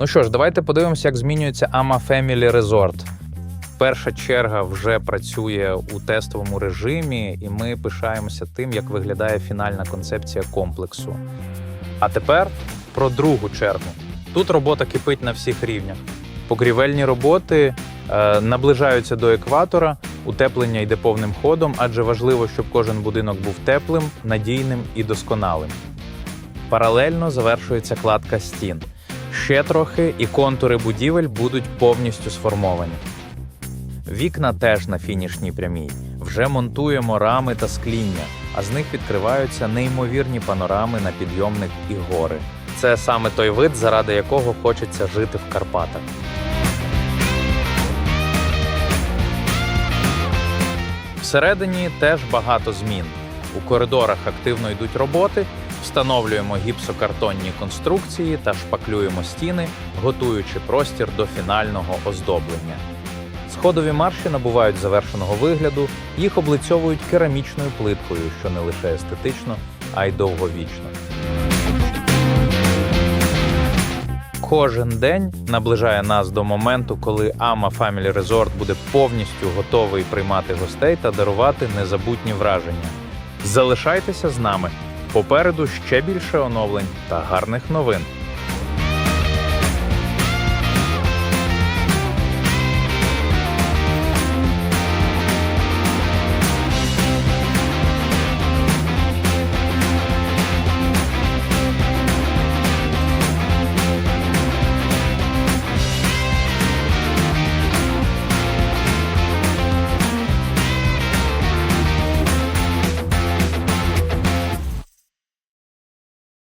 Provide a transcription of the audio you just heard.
Ну що ж, давайте подивимося, як змінюється AMA Family Resort. Перша черга вже працює у тестовому режимі, і ми пишаємося тим, як виглядає фінальна концепція комплексу. А тепер про другу чергу. Тут робота кипить на всіх рівнях. Погрівельні роботи е, наближаються до екватора, утеплення йде повним ходом, адже важливо, щоб кожен будинок був теплим, надійним і досконалим. Паралельно завершується кладка стін. Ще трохи, і контури будівель будуть повністю сформовані. Вікна теж на фінішній прямій. Вже монтуємо рами та скління, а з них відкриваються неймовірні панорами на підйомник і гори. Це саме той вид, заради якого хочеться жити в Карпатах. Всередині теж багато змін. У коридорах активно йдуть роботи, встановлюємо гіпсокартонні конструкції та шпаклюємо стіни, готуючи простір до фінального оздоблення. Сходові марші набувають завершеного вигляду, їх облицьовують керамічною плиткою, що не лише естетично, а й довговічно. Кожен день наближає нас до моменту, коли Ama Family Resort буде повністю готовий приймати гостей та дарувати незабутні враження. Залишайтеся з нами. Попереду ще більше оновлень та гарних новин.